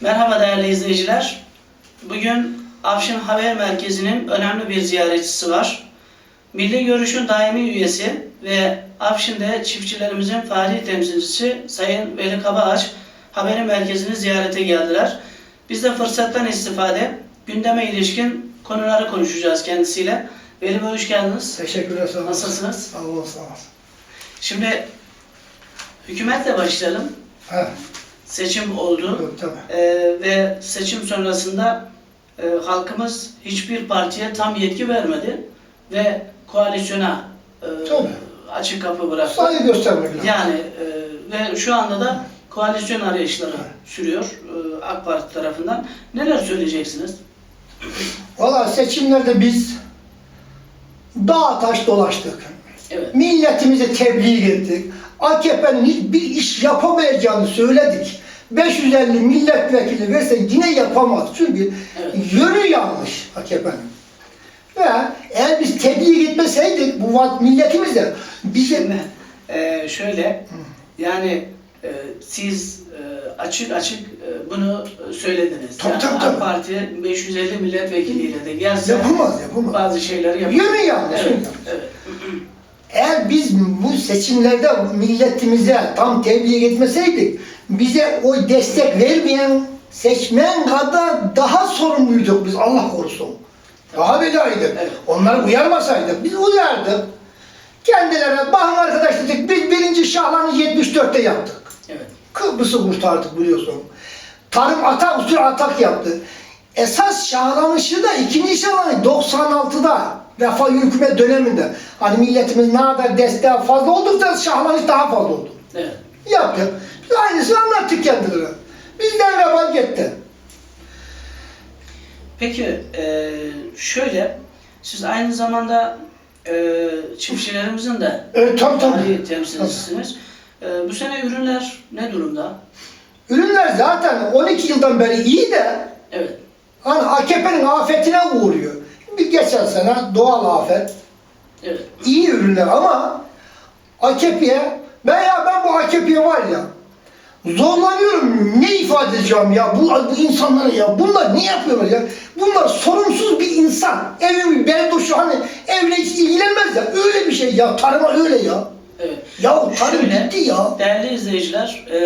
Merhaba değerli izleyiciler. Bugün Afşin Haber Merkezi'nin önemli bir ziyaretçisi var. Milli Görüş'ün daimi üyesi ve Afşin'de çiftçilerimizin fahri temsilcisi Sayın Veli Kabaağaç haberin merkezini ziyarete geldiler. Biz de fırsattan istifade gündeme ilişkin konuları konuşacağız kendisiyle. Veli Bey hoş geldiniz. Teşekkürler sağ olun. Nasılsınız? Sağ olun sağ olun. Şimdi hükümetle başlayalım. Ha, Seçim oldu. evet, tamam. Ee, ve seçim sonrasında e, halkımız hiçbir partiye tam yetki vermedi ve koalisyona e, Tabii. açık kapı bıraktı. Saygı göstermek lazım. Yani e, ve şu anda da koalisyon arayışları sürüyor e, AK Parti tarafından. Neler söyleyeceksiniz? Valla seçimlerde biz dağ taş dolaştık. Evet. Milletimizi tebliğ ettik. AKP'nin hiçbir iş yapamayacağını söyledik. 550 milletvekili verse yine yapamaz. Çünkü Evet. yönü yanlış AKP'nin. Ve eğer biz tebliğ etmeseydik bu milletimize bize Şimdi e, şöyle yani e, siz e, açık açık e, bunu söylediniz. Tabii, yani tabii, AK. Parti 550 milletvekiliyle de gelse yapamaz yapamaz. bazı şeyleri yapıyor. Yönü yanlış. Evet, evet. Eğer biz bu seçimlerde milletimize tam tebliğ etmeseydik, bize o destek vermeyen seçmen kadar daha sorumluyduk biz Allah korusun. Daha belaydık. Evet. Onları uyarmasaydık, biz uyardık. Kendilerine bakın arkadaş dedik, biz birinci şahlanı 74'te yaptık. Evet. Kıbrıs'ı kurtardık biliyorsun. Tarım atak usul atak yaptı. Esas şahlanışı da ikinci şahlanı 96'da Refah hükümet döneminde. Hani milletimiz ne kadar desteği fazla oldukça şahlanış daha fazla oldu. Evet. Yaptık. Biz aynısını anlattık kendilerine. Bizden vebal gitti. Peki e, şöyle siz aynı zamanda e, çiftçilerimizin de Evet tabii tabii. temsilcisiniz. E, bu sene ürünler ne durumda? Ürünler zaten 12 yıldan beri iyi de Evet. hani AKP'nin afetine uğruyor. Bir geçen sene doğal afet, Evet. iyi ürünler ama AKP'ye ben ya ben bu AKP'ye var ya zorlanıyorum. Ne ifade edeceğim ya? Bu, bu insanlara ya bunlar ne yapıyorlar ya? Bunlar sorumsuz bir insan. Evin berdoşu hani evle hiç ilgilenmez ya. Öyle bir şey ya tarıma öyle ya. Evet. ya tarım Şöyle, bitti ya. Değerli izleyiciler, e,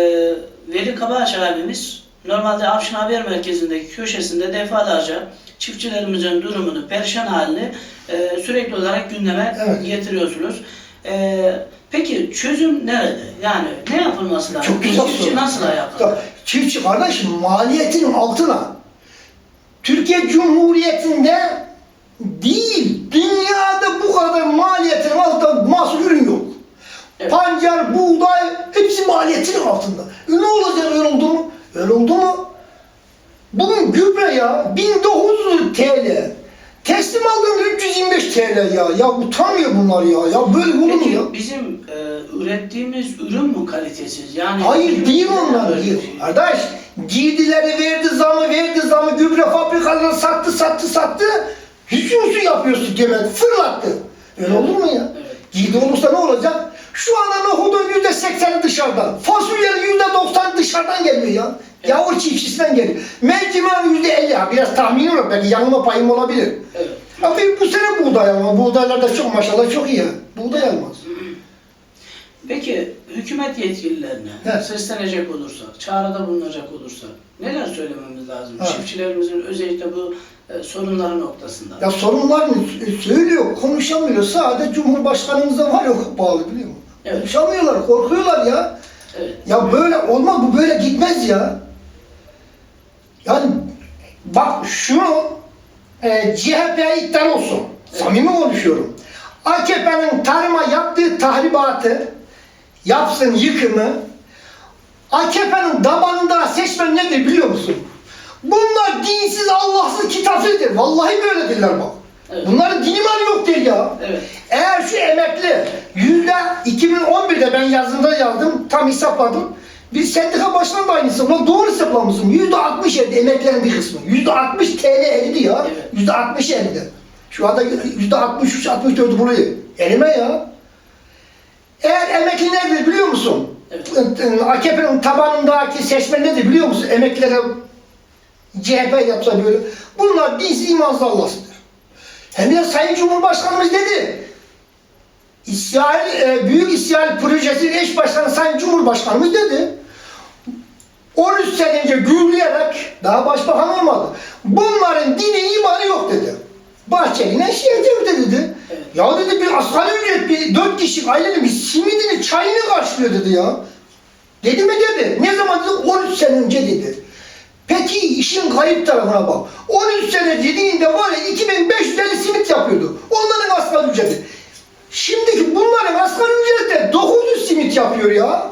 Veli Kabaağaç abimiz normalde Afşin Haber Merkezi'ndeki köşesinde defalarca çiftçilerimizin durumunu, perişan halini e, sürekli olarak gündeme Evet. getiriyorsunuz. E, peki çözüm nerede? Yani ne yapılması lazım? çok güzel Çiftçi soru. nasıl kalkar? Çiftçi kardeşim maliyetinin altına Türkiye Cumhuriyeti'nde değil dünyada bu kadar maliyetin altında mahsul ürün yok. Evet. Pancar, buğday hepsi maliyetinin altında. E ne olacak öyle oldu mu? Öyle oldu mu? Bugün gübre ya 1900 TL. Teslim aldığım 325 TL ya. Ya utanmıyor bunlar ya. Ya böyle olur mu ya? Bizim e, ürettiğimiz ürün mü kalitesiz? Yani Hayır değil onlar değil. Kardeş giydileri verdi zamı verdi zamı gübre fabrikalarına sattı sattı sattı. Usul yapıyorsun demek fırlattı. Öyle olur mu ya? Evet. Giydi olursa ne olacak? Şu anda nohudun yüzde sekseni dışarıdan. Fasulyenin yüzde doksan dışarıdan geliyor ya. Yavur çiftçisinden geliyor. Mercimeğin yüzde elli. Biraz tahminim var. Belki yanılma payım olabilir. Evet. Ama bu sene buğday ama buğdaylar da çok maşallah çok iyi. Buğday almaz. Peki hükümet yetkililerine Evet. seslenecek olursak, çağrıda bulunacak olursak neler söylememiz lazım? Evet. Çiftçilerimizin özellikle bu e, sorunları noktasında. Ya sorunlar mı söylüyor, konuşamıyor. Sadece Cumhurbaşkanımıza var ya bağlı biliyor musun? Evet. Konuşamıyorlar, korkuyorlar ya. Evet. Ya böyle olmaz, bu böyle gitmez ya. Bak şunu e, CHP'ye iddia olsun. Samimi konuşuyorum. AKP'nin tarıma yaptığı tahribatı yapsın yıkımı AKP'nin dabanında seçmen nedir biliyor musun? Bunlar dinsiz, Allahsız, kitapsızdır. Vallahi böyledirler bak. Evet. Bunların dini var yok der ya. Evet. Eğer şu emekli yüzde 2011'de ben yazında yazdım, tam hesapladım. Bir sendika başkanı da aynısı. Ulan doğru hesaplamışsın. Yüzde 60 eridi emeklerin bir kısmı. Yüzde 60 TL eridi ya. Yüzde 60 eridi. Şu anda yüzde 63, 64 burayı. Erime ya. Eğer emekli nedir biliyor musun? Evet. AKP'nin tabanındaki seçmen nedir biliyor musun? Emeklilere CHP yapsa böyle. Bunlar biz imansız Allah'sıdır. Hem de Sayın Cumhurbaşkanımız dedi. İsrail, e, Büyük İsrail Projesi'nin eş başkanı Sayın Cumhurbaşkanımız dedi. 13 sene önce gürleyerek daha başbakan olmadı. Bunların dini imanı yok dedi. Bahçeli'ne şey devlet dedi. Evet. Ya dedi bir asgari ücret bir dört kişilik ailenin bir simidini çayını karşılıyor dedi ya. Dedi mi dedi. Ne zaman dedi? 13 sene önce dedi. Peki işin kayıp tarafına bak. 13 sene dediğinde var ya 2550 simit yapıyordu. Onların asgari ücreti. Şimdiki bunların asgari ücreti 900 simit yapıyor ya.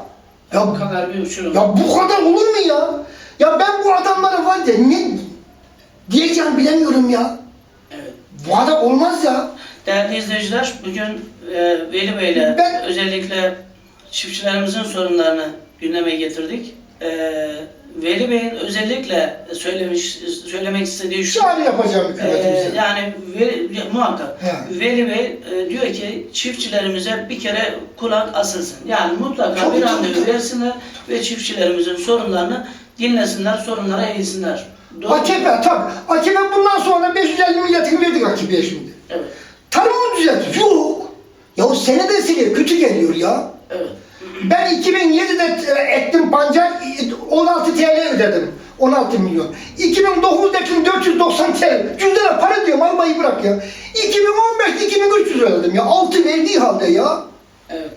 Ya Bu kadar bir ya bu kadar olur mu ya? Ya ben bu adamlara var ya ne diyeceğim bilemiyorum ya. Evet. Bu adam olmaz ya. Değerli izleyiciler, bugün e, Veli Bey'le Ben- özellikle çiftçilerimizin sorunlarını gündeme getirdik. E, Veli Bey'in özellikle söylemiş söylemek istediği şu. Çağrı yapacağım e, hükümetimize. yani Veli, muhakkak He. Veli Bey e, diyor ki çiftçilerimize bir kere kulak asılsın. Yani mutlaka Tabii, bir randevu versinler ve çiftçilerimizin sorunlarını dinlesinler, sorunlara eğilsinler. Doğru? AKP tabii. AKP bundan sonra 550 milletin verdik AKP'ye şimdi. Evet, Tarımı düzeltir. Yok. Ya senedesiyle kötü geliyor ya. evet. Ben 2007'de e, ektim pancar 16 TL ödedim. 16 milyon. 2009'da ektim 490 TL. Cüzdana para diyorum almayı bırak ya. 2015'te 2300 ödedim ya. 6 verdiği halde ya. Evet.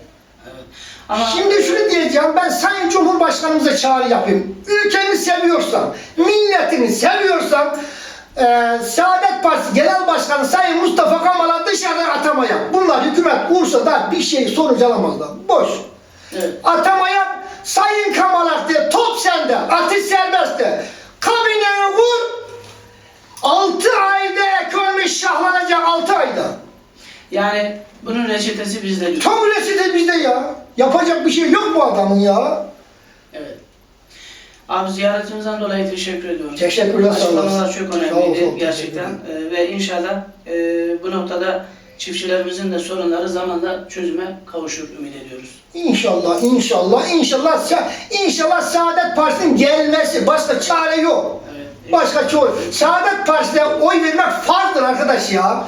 Ama Şimdi şunu diyeceğim ben Sayın Cumhurbaşkanımıza çağrı yapayım. Ülkeni seviyorsan, milletini seviyorsan e, Saadet Partisi Genel Başkanı Sayın Mustafa Kemal'a dışarıdan atama yap. Bunlar hükümet kursa da bir şey sonuç alamazlar. Boş. evet. Atama yap. Sayın Kemal Aktı, top sende, atış serbest de. Kabineni vur. 6 ayda ekonomi şahlanacak 6 ayda. Yani bunun reçetesi bizde. Tam reçete bizde ya. Yapacak bir şey yok bu adamın ya. Evet. Abi ziyaretimizden dolayı teşekkür ediyorum. Teşekkürler, sağ olasın. Açıklamalar çok önemliydi ol, gerçekten. Ee, ve inşallah e, bu noktada çiftçilerimizin de sorunları zamanla çözüme kavuşur ümit ediyoruz. İnşallah, inşallah, inşallah, inşallah Saadet Partisi'nin gelmesi. Başka çare yok. Evet. Başka çare. Saadet Partisi'ne oy vermek farzdır arkadaş ya.